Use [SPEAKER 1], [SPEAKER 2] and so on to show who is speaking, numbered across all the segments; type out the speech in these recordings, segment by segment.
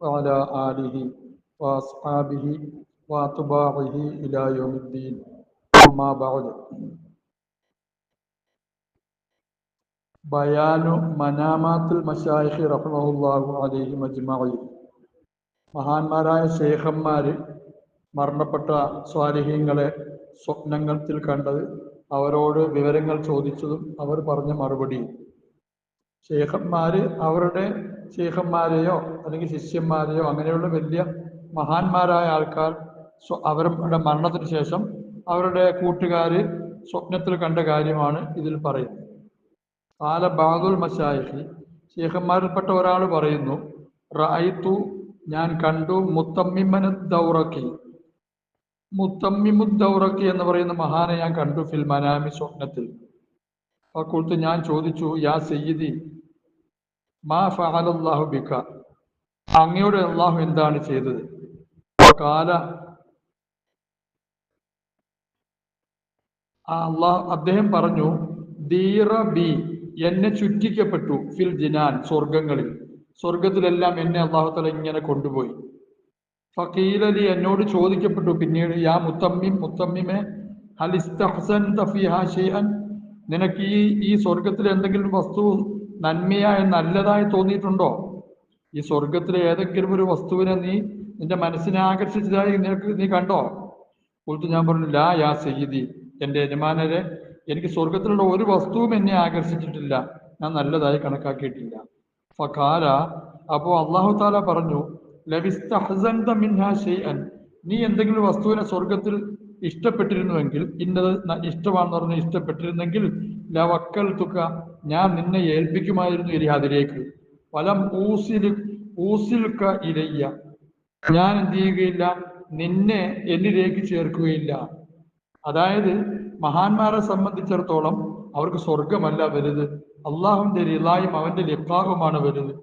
[SPEAKER 1] وعلى آله وأصحابه وأتباعه إلى يوم الدين أما بعد ബയാനു മനാമാത്തുൽ മഷായിഖ് റഹ്മഹുല്ലാഹു അലൈഹി മജ്മഈൻ മഹാന്മാരായ ശേഖന്മാര് മരണപ്പെട്ട സ്വാലിഹീങ്ങളെ സ്വപ്നത്തിൽ കണ്ടത് അവരോട് വിവരങ്ങൾ ചോദിച്ചതും അവർ പറഞ്ഞ മറുപടിയും ശേഖന്മാര് അവരുടെ ശേഖന്മാരെയോ അല്ലെങ്കിൽ ശിഷ്യന്മാരെയോ അങ്ങനെയുള്ള വലിയ മഹാന്മാരായ ആൾക്കാർ അവരുടെ മരണത്തിന് ശേഷം അവരുടെ കൂട്ടുകാര് സ്വപ്നത്തിൽ കണ്ട കാര്യമാണ് ഇതിൽ പറയുന്നത്. കാല ബാദുൽ മഷായിഖി ശേഖന്മാരിൽപ്പെട്ട ഒരാൾ പറയുന്നു റായിത്തു ഞാൻ കണ്ടു മുത്തമ്മിമന ദൗറക്കി മുത്തമ്മിമുദ്ദൗറക്കി എന്ന് പറയുന്ന മഹാനെ ഞാൻ കണ്ടു ഫിൽ മനാമി സ്വപ്നത്തിൽ. അക്കുളത്ത് ഞാൻ ചോദിച്ചു യാ സയ്യിദി മാ ഫഅലല്ലാഹു ബിക? അങ്ങയോട് അള്ളാഹു എന്താണ് ചെയ്തത്? കാല ആ അള്ളാഹ് അദ്ദേഹം പറഞ്ഞു ദീറ ബി എന്നെ ചുറ്റിക്കപ്പെട്ടു ഫിൽ ജിനാൻ സ്വർഗങ്ങളിൽ സ്വർഗത്തിലെല്ലാം എന്നെ അള്ളാഹു അള്ളാഹുത്തല ഇങ്ങനെ കൊണ്ടുപോയി. ഫക്കീലലി എന്നോട് ചോദിക്കപ്പെട്ടു പിന്നീട് യാ മുത്തമ്മിം മുത്തമ്മിമെ ഹലിസ്തഹസൻ തഫിഹാ ഷെയ്ഹൻ നിനക്ക് ഈ ഈ സ്വർഗത്തിൽ എന്തെങ്കിലും വസ്തു നന്മയായി നല്ലതായി തോന്നിയിട്ടുണ്ടോ? ഈ സ്വർഗത്തിലെ ഏതെങ്കിലും ഒരു വസ്തുവിനെ നീ നിന്റെ മനസ്സിനെ ആകർഷിച്ചതായി നിനക്ക് നീ കണ്ടോ? കൊടുത്ത് ഞാൻ പറഞ്ഞു ലാ യാ സയ്യിദി എന്റെ യജമാനരെ എനിക്ക് സ്വർഗത്തിലുള്ള ഒരു വസ്തുവും എന്നെ ആകർഷിച്ചിട്ടില്ല. ഞാൻ നല്ലതായി കണക്കാക്കിയിട്ടില്ല. ഫഖാല അപ്പോ അള്ളാഹു താല പറഞ്ഞു ഷൈഅൻ നീ എന്തെങ്കിലും വസ്തുവിനെ സ്വർഗത്തിൽ ഇഷ്ടപ്പെട്ടിരുന്നുവെങ്കിൽ ഇന്നത് ഇഷ്ടമാണെന്ന് പറഞ്ഞ് ഇഷ്ടപ്പെട്ടിരുന്നെങ്കിൽ ലവക്കൽ തുക ഞാൻ നിന്നെ ഏൽപ്പിക്കുമായിരുന്നു ഇരി അതിലേക്ക് ഫലം ഊസിൽ ഊസിൽക്ക ഇരയ്യ ഞാൻ എന്ത് ചെയ്യുകയില്ല നിന്നെ എന്നിലേക്ക് ചേർക്കുകയില്ല. അതായത് മഹാന്മാരെ സംബന്ധിച്ചിടത്തോളം അവർക്ക് സ്വർഗമല്ല വലുത്. അള്ളാഹുവിന്റെ റിലായും അവന്റെ ലിഖാഹുമാണ് വലുത്.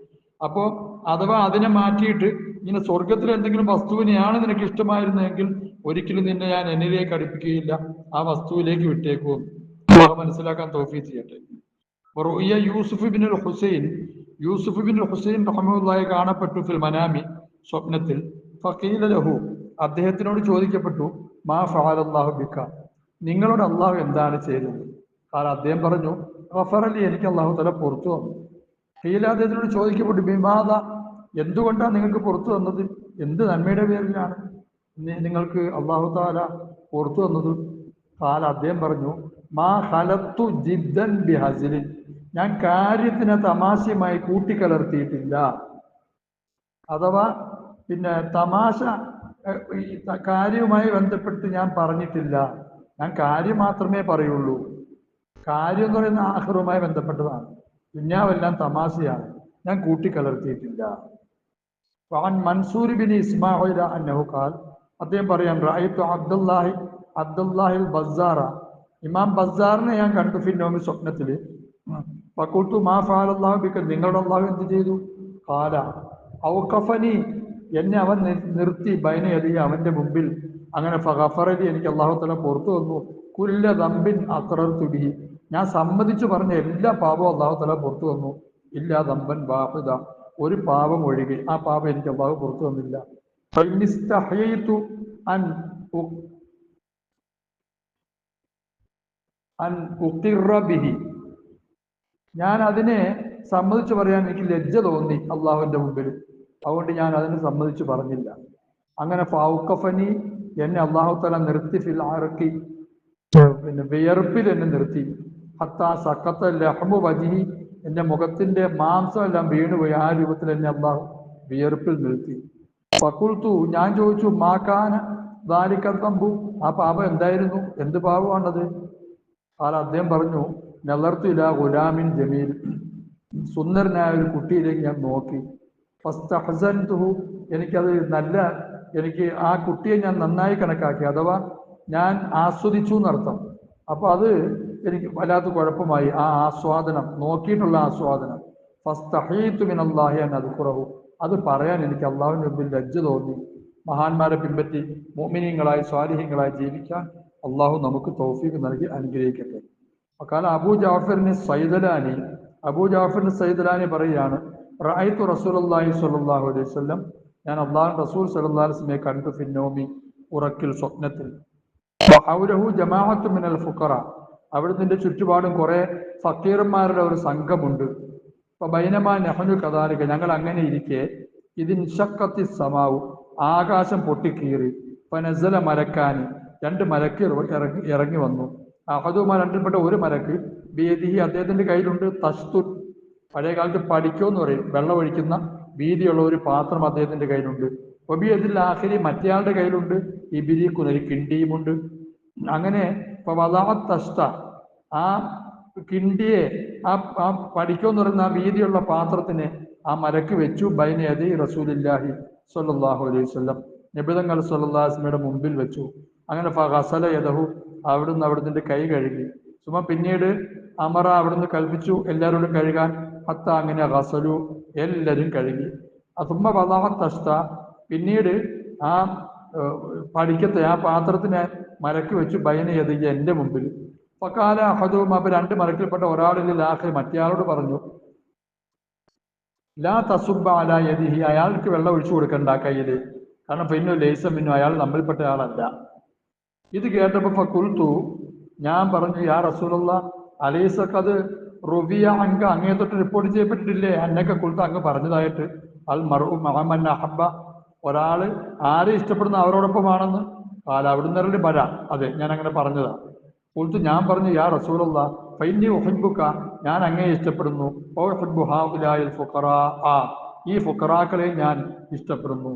[SPEAKER 1] അപ്പോ അഥവാ അതിനെ മാറ്റിയിട്ട് ഇങ്ങനെ സ്വർഗത്തിലെ എന്തെങ്കിലും വസ്തുവിനെയാണ് നിനക്ക് ഇഷ്ടമായിരുന്നെങ്കിൽ ഒരിക്കലും നിന്നെ ഞാൻ എന്നിലേക്ക് അടുപ്പിക്കുകയില്ല. ആ വസ്തുവിലേക്ക് വിട്ടേക്കും. അള്ളാഹു മനസ്സിലാക്കാൻ തോഫീ ചെയ്യട്ടെ. Yusuf bin Hussain Yusuf bin Hussain റഹമുല്ലായി കാണപ്പെട്ടു ഫിൽ മനാമി സ്വപ്നത്തിൽ. ഫക്കീല ലഹു അദ്ദേഹത്തിനോട് ചോദിക്കപ്പെട്ടു മാ ഫഅലല്ലാഹു ബിക? നിങ്ങളോട് അള്ളാഹു എന്താണ് ചെയ്തത്? കാരണം അദ്ദേഹം പറഞ്ഞു റഫറലി എനിക്ക് അള്ളാഹു തല പുറത്തു വന്നു ഹീല അദ്ദേഹത്തിനോട് ചോദിക്കപ്പെട്ടു ബിമാദ? എന്തുകൊണ്ടാണ് നിങ്ങൾക്ക് പുറത്തു വന്നത്? എന്ത് നന്മയുടെ പേരിലാണ്? നിങ്ങൾക്ക് അള്ളാഹു താല പുറത്തു വന്നത്? താല അദ്ദേഹം പറഞ്ഞു മാ ഹലത്തു ജിദ്ദൻ ബിഹസിലിൻ ഞാൻ കാര്യത്തിനെ തമാശയുമായി കൂട്ടിക്കലർത്തിയിട്ടില്ല. അഥവാ പിന്നെ തമാശ ഈ കാര്യവുമായി ബന്ധപ്പെട്ട് ഞാൻ പറഞ്ഞിട്ടില്ല. ഞാൻ കാര്യം മാത്രമേ പറയുള്ളൂ. കാര്യം എന്ന് പറയുന്ന ആഹ്റുമായി ബന്ധപ്പെട്ടതാണ്. ദുന്യാവെല്ലാം തമാശയാണ്. ഞാൻ കൂട്ടിക്കലർത്തിയിട്ടില്ല. വഅൻ മൻസൂർ ബിൻ ഇസ്മാഹിൽ انه قال അദ്ദേഹം പറയാൻ റഅയ്തു അബ്ദുല്ലാഹി അബ്ദുല്ലാഹിൽ ബസ്സാറ ഇമാം ബസ്സാറിനെ ഞാൻ കണ്ടു ഫിന്നോമി സ്വപ്നത്തിൽ ഫക്കുത്തു മാ ഫാലല്ലാഹു ബിക. നിങ്ങളുടെ അള്ളാഹു എന്ത് ചെയ്തു? കാല ഔഖഫനി. എന്നെ അവൻ നിർത്തി ബൈന എലി മുമ്പിൽ. അങ്ങനെ ഫഖഫറലി എനിക്ക് അള്ളാഹു തല പുറത്തു വന്നു കുല്ല ദമ്പിൻ അക്രർ ഞാൻ സമ്മതിച്ചു പറഞ്ഞ എല്ലാ പാപവും അള്ളാഹു തല പുറത്തു വന്നു ഇല്ലാ ദമ്പൻ വാഹുദ. ഒരു പാപം ഒഴികെ. ആ പാപം എനിക്ക് അള്ളാഹു പുറത്തു ബിഹി. ഞാൻ അതിനെ സമ്മതിച്ചു പറയാൻ എനിക്ക് ലജ്ജ തോന്നി അള്ളാഹുവിന്റെ മുമ്പിൽ. അതുകൊണ്ട് ഞാൻ അതിനെ സമ്മതിച്ചു പറഞ്ഞില്ല. അങ്ങനെ ഫൗക്കഫനി എന്നെ അള്ളാഹു തല നിർത്തി ഫിൽ ആറക്കി പിന്നെ വിയർപ്പിൽ എന്നെ നിർത്തി. ഹത്താ സക്കത്ത ലഹമു വജിഹി എന്റെ മുഖത്തിന്റെ മാംസം എല്ലാം വീണുപോയി. ആ രൂപത്തിൽ എന്നെ അള്ളാഹു വിയർപ്പിൽ നിർത്തി. പക്കുൾത്തു ഞാൻ ചോദിച്ചു മാക്കാന ദാലിക്കത്തമ്പു ആ പാപം എന്തായിരുന്നു? എന്ത് പാപമാണത്? ആൾ അദ്ദേഹം പറഞ്ഞു നെലർത്തില്ല ഗുലാമിൻ ജമീൽ. സുന്ദരനായ ഒരു കുട്ടിയിലേക്ക് ഞാൻ നോക്കി. ഫസ്തഹ്സൻതുഹു. എനിക്കത് നല്ല എനിക്ക് ആ കുട്ടിയെ ഞാൻ നന്നായി കണക്കാക്കി. അഥവാ ഞാൻ ആസ്വദിച്ചു എന്നർത്ഥം. അപ്പൊ അത് എനിക്ക് വല്ലാത്ത കുഴപ്പമായി. ആ ആസ്വാദനം നോക്കിയിട്ടുള്ള ആസ്വാദനം. ഫസ്തഹീത്തു മിനല്ലാഹി അൻ അദ്കുറഹു അത് പറയാൻ എനിക്ക് അള്ളാഹുവിന് മുമ്പിൽ ലജ്ജ തോന്നി. മഹാന്മാരെ പിൻപറ്റി മോമിനിയങ്ങളായി സ്വാലിഹ്യങ്ങളായി ജീവിക്കാൻ അള്ളാഹു നമുക്ക് തൗഫീഖ് നൽകി അനുഗ്രഹിക്കട്ടെ. അക്കാല അബൂ ജാഫറിന് സൈദലാനി അബൂ ജാഫറിന് സൈദലാനി പറയുകയാണ് റായിത്തു റസൂലുള്ളാഹി സ്വല്ലല്ലാഹു അലൈഹി വസല്ലം. ഞാൻ അള്ളാഹു റസൂൽ അലൈഹി വസല്ലം കണ്ടു ഫിന്നോമി ഉറക്കിൽ സ്വപ്നത്തിൽ. ജമാഅത്തു മിനൽ ഫുഖറ. അവിടുത്തെ ചുറ്റുപാടും കുറെ ഫക്കീർമാരുടെ ഒരു സംഘമുണ്ട്. അപ്പൊ ബൈനമാ നെഹനു കഥാലിക ഞങ്ങൾ അങ്ങനെ ഇരിക്കെ ഇതിൻ ഷക്കത്തി സമാവു ആകാശം പൊട്ടിക്കീറി പനസല മരക്കാനി രണ്ട് മരക്ക് ഇറ- ഇറങ്ങി ഇറങ്ങി വന്നു. അഹദുമാ രണ്ടിൽപ്പെട്ട ഒരു മരക്ക് ബേദിഹി അദ്ദേഹത്തിന്റെ കയ്യിലുണ്ട് തസ്തു പഴയ കാലത്ത് പഠിക്കോ എന്ന് പറയും വെള്ളമൊഴിക്കുന്ന വീതിയുള്ള ഒരു പാത്രം അദ്ദേഹത്തിന്റെ കയ്യിലുണ്ട്. ഒബിയതിൽ ആഖിരി മറ്റേയാളുടെ കയ്യിലുണ്ട് ഇബിരി കുനരി കിണ്ടിയുമുണ്ട് അങ്ങനെ വദാത്തസ്ത ആ കിണ്ടിയെ ആ ആ പഠിക്കുമെന്ന് പറയുന്ന ആ വീതിയുള്ള പാത്രത്തിന് ആ മരക്ക് വെച്ചു. ബൈനയതി റസൂലില്ലാഹി സ്വല്ലല്ലാഹു അലൈഹി സ്വല്ലം നിബിതങ്ങൾ സ്വല്ലാസ്മയുടെ മുമ്പിൽ വെച്ചു. അങ്ങനെ ഫസല യദഹു അവിടുന്ന് അവിടുന്ന് കൈ കഴുകി. സുമ പിന്നീട് അമറ അവിടുന്ന് കൽപ്പിച്ചു എല്ലാവരോടും കഴുകാൻ. ഹത്ത അങ്ങനെ ഹസലു എല്ലാവരും കഴുകി. അതുമ്മ പതാഹത്തഷ്ട പിന്നീട് ആ പഠിക്കത്തെ ആ പാത്രത്തിനെ മരക്ക് വെച്ച് ബൈന എതിയ എന്റെ മുമ്പിൽ. ഫക്കാല അഹദും അപ്പം രണ്ട് മരക്കിൽപ്പെട്ട ഒരാളിൽ ലാഹി മറ്റേയാളോട് പറഞ്ഞു ലാ തസുബ അല യദിഹി അയാൾക്ക് വെള്ളം ഒഴിച്ചു കൊടുക്കണ്ട കയ്യിൽ കാരണം പിന്നെ ലേസം പിന്നെ അയാൾ നമ്മിൽപ്പെട്ട ആളല്ല. ഇത് കേട്ടപ്പോൾ ഫക്കുൽത്തു ഞാൻ പറഞ്ഞു യാ റസൂലുള്ള അലീസൊക്കെ അത് റുബിയ അങ്ക അങ്ങേ തൊട്ട് റിപ്പോർട്ട് ചെയ്യപ്പെട്ടിട്ടില്ലേ? അന്നൊക്കെ കുൽത്തു അങ്ങ് പറഞ്ഞതായിട്ട് അൽ മറു മഹമ്മൻ അഹബ ഒരാൾ ആരെ ഇഷ്ടപ്പെടുന്ന അവരോടൊപ്പമാണെന്ന് കാല അവിടുന്ന് ഒരു ബര അതെ ഞാൻ അങ്ങനെ പറഞ്ഞതാ. കുൽത്ത് ഞാൻ പറഞ്ഞു യാ റസൂലുള്ള ഫൈന്നി ഉഹിബുക്ക ഞാൻ അങ്ങേ ഇഷ്ടപ്പെടുന്നു. ഫുഖറാ. ആ ഈ ഫുഖറാക്കളെ ഞാൻ ഇഷ്ടപ്പെടുന്നു.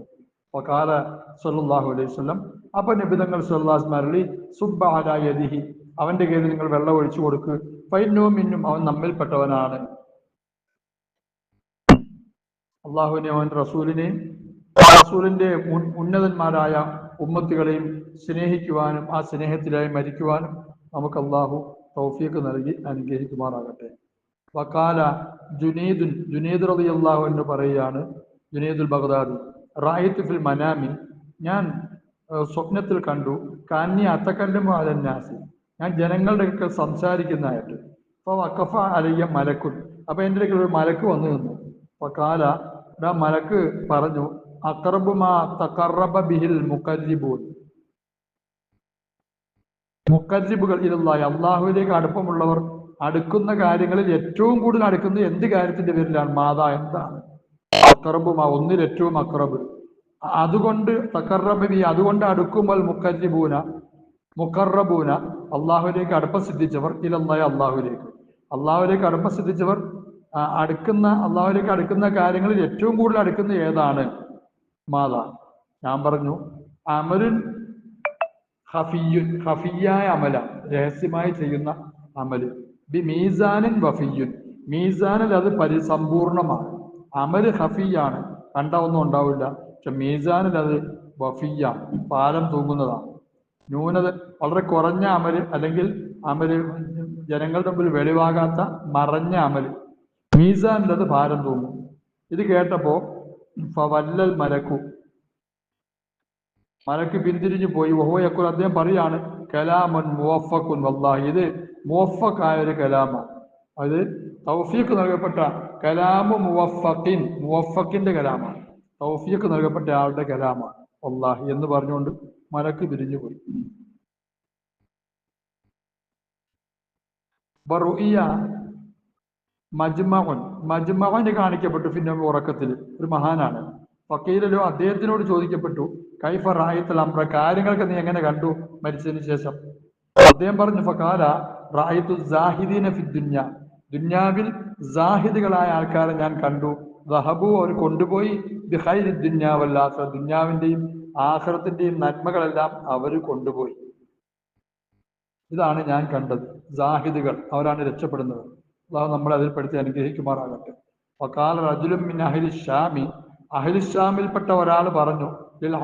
[SPEAKER 1] ഫക്കാല സല്ലല്ലാഹു അലൈഹി വസല്ലം. അപ്പൊ നബിതങ്ങൾ സല്ലല്ലാഹു അലൈഹി സുബ്ബ അലാ യദിഹി. അവന്റെ കയ്യിൽ നിങ്ങൾ വെള്ളം ഒഴിച്ചു കൊടുക്ക്. ഫൈനോ മിന്നും അവൻ നമ്മിൽപ്പെട്ടവനാണ് അള്ളാഹുവിനെ അവൻ റസൂലിനെയും റസൂലിന്റെ ഉന്നതന്മാരായ ഉമ്മത്തുകളെയും സ്നേഹിക്കുവാനും ആ സ്നേഹത്തിലായി മരിക്കുവാനും നമുക്ക് അള്ളാഹു തൗഫീഖ് നൽകി അനുഗ്രഹിക്കുമാറാകട്ടെ. വക്കാല ജുനീദുൻ ജുനീദ് റബി അള്ളാഹു എന്ന് പറയുകയാണ് ജുനീദുൽ ബഗ്ദാദി റായിത്ത് ഫിൽ മനാമി ഞാൻ സ്വപ്നത്തിൽ കണ്ടു കാന്നി അത്തക്കല്ലും അലന്നാസി ഞാൻ ജനങ്ങളുടെ ഒക്കെ സംസാരിക്കുന്നതായിട്ട്. അപ്പൊ വക്കഫ അലയ്യ മലക്കുൻ അപ്പൊ എന്റെ ഒരു മലക്ക് വന്നു നിന്നു. വക്കാല കാല ആ മലക്ക് പറഞ്ഞു അക്രബുമാ തക്കറബ ബിഹിൽ മുക്കല്ലിബൂൻ മുക്കല്ലിബുകൾ ഇതല്ലായി അള്ളാഹുവിലേക്ക് അടുപ്പമുള്ളവർ അടുക്കുന്ന കാര്യങ്ങളിൽ ഏറ്റവും കൂടുതൽ അടുക്കുന്നത് എന്ത് കാര്യത്തിന്റെ പേരിലാണ്? മാതാ എന്താണ്? അക്രബുമാ ഒന്നിൽ ഏറ്റവും അക്രബ്. അതുകൊണ്ട് തക്കറബി അതുകൊണ്ട് അടുക്കുമ്പോൾ മുക്കല്ലിബൂന മുക്കറബൂന അള്ളാഹുലേക്ക് അടുപ്പം സിദ്ധിച്ചവർ ഇലല്ലായ അള്ളാഹുലേക്ക് അള്ളാഹുലേക്ക് അടുപ്പം സിദ്ധിച്ചവർ അടുക്കുന്ന അള്ളാഹുലേക്ക് അടുക്കുന്ന കാര്യങ്ങളിൽ ഏറ്റവും കൂടുതൽ അടുക്കുന്ന ഏതാണ്? മാതാ. ഞാൻ പറഞ്ഞു അമരുൻ ഹഫിയുൻ ഹഫിയായ അമല രഹസ്യമായി ചെയ്യുന്ന അമൽ. ബി മീസാനിൻ വഫിയുൻ. മീസാനിൽ അത് പരിസമ്പൂർണമാണ് അമൽ ഹഫിയാണ് കണ്ട ഒന്നും ഉണ്ടാവില്ല. പക്ഷെ മീസാനിൽ അത് വഫിയാണ്. പാലം തൂങ്ങുന്നതാണ്. ന്യൂനത വളരെ കുറഞ്ഞ അമൽ അല്ലെങ്കിൽ അമൽ ജനങ്ങളുടെ മുമ്പിൽ വെളിവാകാത്ത മറഞ്ഞ അമൽ. മീസാനിൽ അത് ഭാരം തൂങ്ങും. ഇത് കേട്ടപ്പോ വല്ലൽ മലക്കു മലക്ക് പിന്തിരിഞ്ഞു പോയി. വഹോയക്കുൽ അദ്ദേഹം പറയാണ് കലാമൻ മുവഫക്കുൻ വല്ലാഹി. ഇത് മുവഫക്കായ ഒരു കലാമാണ് അത് തൗഫീഖ് നൽകപ്പെട്ട കലാമു മുവഫക്കിൻ മുവഫക്കിന്റെ കലാമാണ് തൗഫീഖ് നൽകപ്പെട്ട ആളുടെ കലാമാണ് വല്ലാഹി എന്ന് പറഞ്ഞുകൊണ്ട് മലക്ക് പിരിഞ്ഞു പോയി. ബറുഇയ മജ്മഅന് കാണിക്കപ്പെട്ടു പിന്നെ ഉറക്കത്തിൽ. ഒരു മഹാനാണ്. ഫക്കീലോ അദ്ദേഹത്തിനോട് ചോദിക്കപ്പെട്ടു കൈഫ റായിത്തൽ അമ്ര കാര്യങ്ങളൊക്കെ നീ എങ്ങനെ കണ്ടു മരിച്ചതിന് ശേഷം? അദ്ദേഹം പറഞ്ഞു ഫക്കാല റായിത്തു സാഹിദീന ഫി ദുന്യ. ദുന്യാവിൽ സാഹിദികളായ ആൾക്കാരെ ഞാൻ കണ്ടു. ദഹബു അവർ കൊണ്ടുപോയി ബിഹൈരി ദുന്യാവല്ലാത്ത ദുന്യാവിന്റെയും ആഹ്റത്തിന്റെയും നന്മകളെല്ലാം അവർ കൊണ്ടുപോയി. ഇതാണ് ഞാൻ കണ്ടത്. സാഹിദുകൾ അവരാണ് രക്ഷപ്പെടുന്നത്. അള്ളാഹു നമ്മളെ അതിൽ പെടുത്തി അനുഗ്രഹിക്കുമാറാകട്ടെ. ഫക്കാല റജുലും മിൻ അഹ്ലി ഷാമി. അഹിൽഷാമിൽപ്പെട്ട ഒരാൾ പറഞ്ഞു ഇതിൽ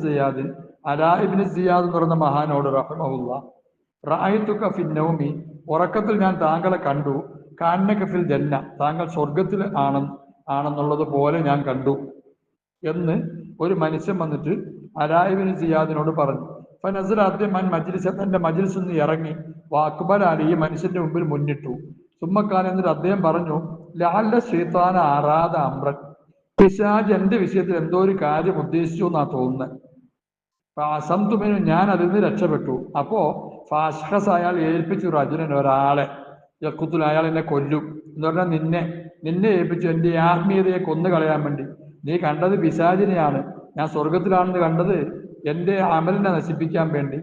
[SPEAKER 1] സിയാദ്. അലാഇബിന് സിയാദ് എന്ന് പറയുന്ന മഹാനോട് റായിത്തുക ഫിന്നൗമി ഉറക്കത്തിൽ ഞാൻ താങ്കളെ കണ്ടു. കാന്നക ഫിൽ ജന്ന. താങ്കൾ സ്വർഗത്തിൽ ആണ് ആണെന്നുള്ളത് പോലെ ഞാൻ കണ്ടു. എന്ന് ഒരു മനുഷ്യൻ വന്നിട്ട് അലായിബിന് സിയാദിനോട് പറഞ്ഞു. അപ്പൊ നസർ ആദ്യം മൻ മജ്ലിസ് തന്റെ മജ്ലിസ് നിന്ന് ഇറങ്ങി വാക്കുബൽ അലി ഈ മനുഷ്യന്റെ മുമ്പിൽ മുന്നിട്ടു. സുമ്മക്കാൻ എന്നിട്ട് അദ്ദേഹം പറഞ്ഞു ലാല ശ്രീത്താന ആറാത അമ്രൻ. പിശാജ് എന്റെ വിഷയത്തിൽ എന്തോ ഒരു കാര്യം ഉദ്ദേശിച്ചു എന്നാ തോന്നുന്നത് അസംതുമിനു ഞാൻ അതിൽ നിന്ന് രക്ഷപ്പെട്ടു. അപ്പോ ഫാഷ്ഹസ് അയാൾ ഏൽപ്പിച്ചു അർജുനൻ ഒരാളെ യക്കുത്തിൽ അയാൾ എന്നെ കൊല്ലും എന്ന് പറഞ്ഞാൽ നിന്നെ നിന്നെ ഏൽപ്പിച്ചു. എന്റെ ആത്മീയതയെ കൊന്നു കളയാൻ വേണ്ടി. നീ കണ്ടത് പിശാചിനെയാണ് ഞാൻ സ്വർഗത്തിലാണെന്ന് കണ്ടത് എന്റെ അമലിനെ നശിപ്പിക്കാൻ വേണ്ടി.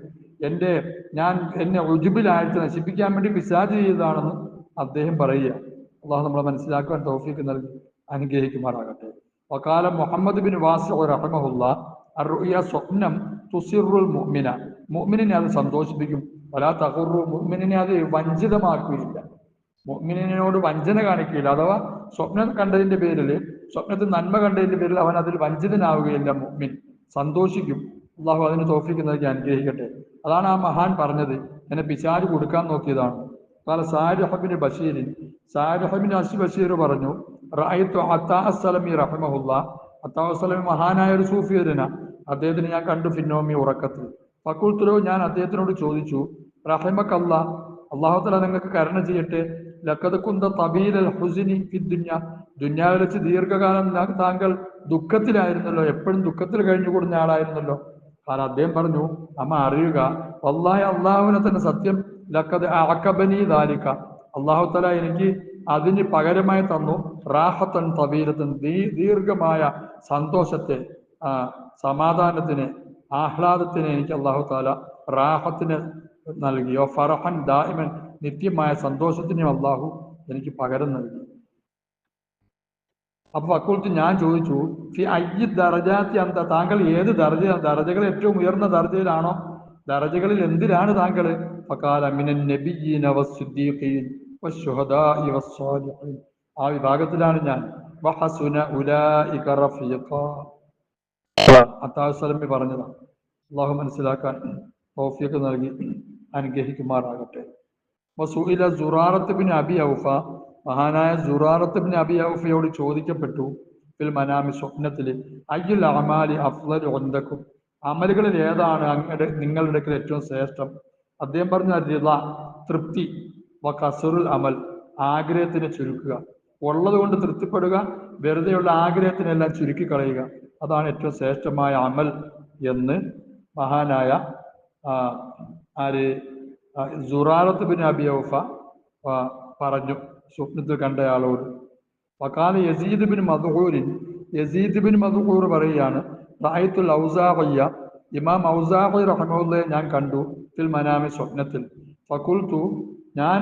[SPEAKER 1] എന്റെ ഞാൻ എന്നെ ഉജുബിലായിട്ട് നശിപ്പിക്കാൻ വേണ്ടി പിശാജ് ചെയ്തതാണെന്ന് അദ്ദേഹം പറയുക അള്ളാഹു നമ്മളെ മനസ്സിലാക്കുവാൻ തൗഫീക്ക് നൽകി. അനുഗ്രഹിക്കുമാറാകട്ടെ. വക്കാലം മുഹമ്മദ് ബിൻ വാസി റഹമഹുല്ല അറുയ സ്വപ്നം തുസിറുൽ മുഅ്മിന മുഅ്മിനിനെ അത് സന്തോഷിപ്പിക്കും. വലാ തഹുറു മുഅ്മിനിനെ അത് വഞ്ചിതമാക്കുകയില്ല. മുഅ്മിനിനോട് വഞ്ചന കാണിക്കുകയില്ല. അഥവാ സ്വപ്നം കണ്ടതിന്റെ പേരിൽ സ്വപ്നത്തിൽ നന്മ കണ്ടതിന്റെ പേരിൽ അവൻ അതിൽ വഞ്ചിതനാവുകയില്ല മുഅ്മിൻ സന്തോഷിക്കും. അള്ളാഹു അതിന് തോഫിക്കുന്നതൊക്കെ അനുഗ്രഹിക്കട്ടെ. അതാണ് ആ മഹാൻ പറഞ്ഞത്. എന്നെ പിശാര് കൊടുക്കാൻ നോക്കിയതാണ്. കാല സാരിഹബിന് ബഷീരിൻ. സാരിഹബിൻ അസി ബഷീർ പറഞ്ഞു റായിത്തു അത്താസലമി റഹമഹുല്ല. അത്താസലമി മഹാനായ ഒരു സൂഫിയരന അദ്ദേഹത്തിന് ഞാൻ കണ്ടു ഫിന്നോമി ഉറക്കത്തിൽ. ഫക്കുൽത്തുലോ ഞാൻ അദ്ദേഹത്തിനോട് ചോദിച്ചു റഹിമക്കല്ല അള്ളാഹുത്തല നിങ്ങൾക്ക് കരുണ ചെയ്യട്ടെ. ലക്കതക്കുന്ത തബീൽ അൽ ഹുസിനി ദുന്യ. ദുന്യാവിൽ വെച്ച് ദീർഘകാലം താങ്കൾ ദുഃഖത്തിലായിരുന്നല്ലോ. എപ്പോഴും ദുഃഖത്തിൽ കഴിഞ്ഞു കൂടുന്ന ആളായിരുന്നല്ലോ. കാരണം അദ്ദേഹം പറഞ്ഞു അമ്മ അറിയുക. വല്ലാഹി അള്ളാഹുവിനെ തന്നെ സത്യം. ലക്കത് അക്കബനി ദാലിക്ക അള്ളാഹുത്തല തല എനിക്ക് അതിന് പകരമായി തന്നു റാഹത്തൻ തബീരത്തൻ ദീ ദീർഘമായ സന്തോഷത്തെ സമാധാനത്തിന് ആഹ്ലാദത്തിന് എനിക്ക് അള്ളാഹു താല റാഹത്തിന് നൽകിയോ ഫറഹൻ ദാഹിമൻ നിത്യമായ സന്തോഷത്തിനും അള്ളാഹു എനിക്ക് പകരം നൽകി. അപ്പൊ അക്കുളത്ത് ഞാൻ ചോദിച്ചു ഫി അയ്യ ദർജാത്തി അന്ത താങ്കൾ ഏത് ദർജ ദർജകൾ ഏറ്റവും ഉയർന്ന ദർജയിലാണോ? ദർജകളിൽ എന്തിനാണ് താങ്കൾ? ഫക്കാല മിനൻ വസ്സാലിഹീൻ ആ വിഭാഗത്തിലാണ് ഞാൻ. അത്താസ്വലമി പറഞ്ഞതാണ് അള്ളാഹു മനസ്സിലാക്കാൻ തൗഫീഖ് നൽകി അനുഗ്രഹിക്കുമാറാകട്ടെ. വസൂയില സുറാറത്ത് ബിൻ അബി ഔഫ. മഹാനായ സുറാറത്ത് ബിൻ അബി ഔഫയോട് ചോദിക്കപ്പെട്ടു. ഫിൽ മനാമി സ്വപ്നത്തിൽ അയ്യുൽ അമാലി അഫ്ലൽ ഒന്തക്കും അമലുകളിൽ ഏതാണ് അങ്ങയുടെ നിങ്ങളുടെ ഏറ്റവും ശ്രേഷ്ഠം? അദ്ദേഹം പറഞ്ഞ തൃപ്തി. കസറുൽ അമൽ ആഗ്രഹത്തിനെ ചുരുക്കുക. ഉള്ളത് കൊണ്ട് തൃപ്തിപ്പെടുക വെറുതെയുള്ള ആഗ്രഹത്തിനെല്ലാം ചുരുക്കി കളയുക. അതാണ് ഏറ്റവും ശ്രേഷ്ഠമായ അമൽ എന്ന് മഹാനായ ആര് സുറാറത്ത് ബിൻ അബി ഔഫ പറഞ്ഞു. സ്വപ്നത്തിൽ കണ്ടയാളോട് വക്കാല യസീദ് ബിൻ മധുഹൂരിൻ യസീദ് ബിൻ മധുഹൂർ പറയുകയാണ് റായത്തുൽ ഔസാഖയ്യ ഇമാം ഔസാഖി റഹമുല്ലയെ ഞാൻ കണ്ടു ഫിൽ മനാമി സ്വപ്നത്തിൽ. ഫക്കുൽത്തു ഞാൻ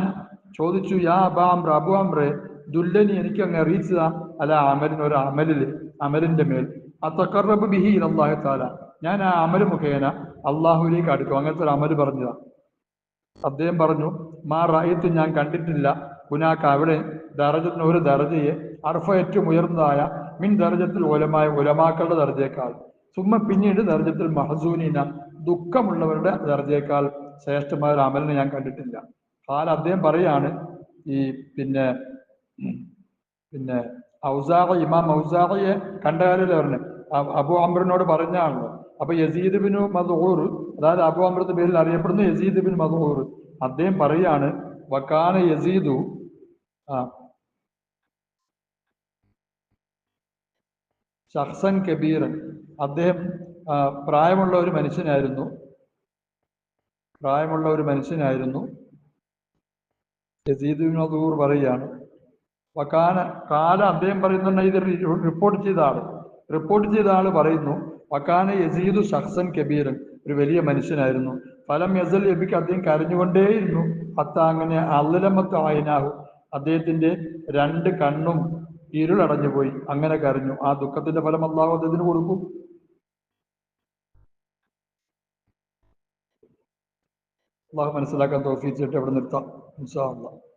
[SPEAKER 1] ചോദിച്ചു യാ അബാ അബു അമ്രെ ദുല്ലനി എനിക്ക് അങ്ങ് അറിയിച്ചത. അല്ല അമലിന് ഒരു അമലിൽ അമലിന്റെ മേൽ. അത്തക്കറബ് ബിഹി അള്ളാഹു താല ഞാൻ ആ അമൽ മുഖേന അള്ളാഹുലേക്ക് അടുക്കും. അങ്ങനത്തെ ഒരു അമൽ പറഞ്ഞതാ. അദ്ദേഹം പറഞ്ഞു മാ റായത്ത് ഞാൻ കണ്ടിട്ടില്ല. കുനാക്ക അവിടെ ദറജത്തിന് ഒരു ദർജയെ അർഫ ഏറ്റവും ഉയർന്നതായ മിൻ ദർജത്തിൽ ഉലമായ ഉലമാക്കളുടെ ദർജയേക്കാൾ സുമ്മ പിന്നീട് ദർജത്തിൽ മഹസൂനീന ദുഃഖമുള്ളവരുടെ ദർജയേക്കാൾ ശ്രേഷ്ഠമായ ഒരു അമലിനെ ഞാൻ കണ്ടിട്ടില്ല. കാല അദ്ദേഹം പറയാണ് ഈ പിന്നെ പിന്നെ ഔസാഖ ഇമാം ഔസാഖയെ കണ്ട കാര്യമല്ലേ പറഞ്ഞു? അബു അമ്രനോട് പറഞ്ഞാണല്ലോ. അപ്പൊ യസീദ് ബിൻ മധൂർ അതായത് അബു അമ്രത്ത് പേരിൽ അറിയപ്പെടുന്ന യസീദ് ബിൻ മധൂർ അദ്ദേഹം പറയാണ് വക്കാന യസീദു ആ ഷഹ്സൻ കബീറൻ. അദ്ദേഹം പ്രായമുള്ള ഒരു മനുഷ്യനായിരുന്നു. പ്രായമുള്ള ഒരു മനുഷ്യനായിരുന്നു. യസീദ് ബിൻ മധൂർ പറയുകയാണ്. വക്കാന കാല അദ്ദേഹം പറയുന്നുണ്ട് ഇത് റിപ്പോർട്ട് ചെയ്ത ആൾ. റിപ്പോർട്ട് ചെയ്ത ആൾ പറയുന്നു വക്കാന യസീദു ഷഹ്സൻ കബീരൻ ഒരു വലിയ മനുഷ്യനായിരുന്നു. ഫലം യസൽ എബിക്ക് അദ്ദേഹം കരഞ്ഞുകൊണ്ടേയിരുന്നു. അത്ത അങ്ങനെ അല്ലമത്ത് ആയനാഹു. അദ്ദേഹത്തിന്റെ രണ്ട് കണ്ണും ഇരുളടഞ്ഞു പോയി അങ്ങനെ കരഞ്ഞു. ആ ദുഃഖത്തിന്റെ ഫലം അള്ളാഹു അദ്ദേഹത്തിന് കൊടുക്കും. അള്ളാഹു മനസ്സിലാക്കാൻ തോഫീച്ചിട്ട് അവിടെ നിർത്താം. ഇൻഷാ അള്ളാഹ്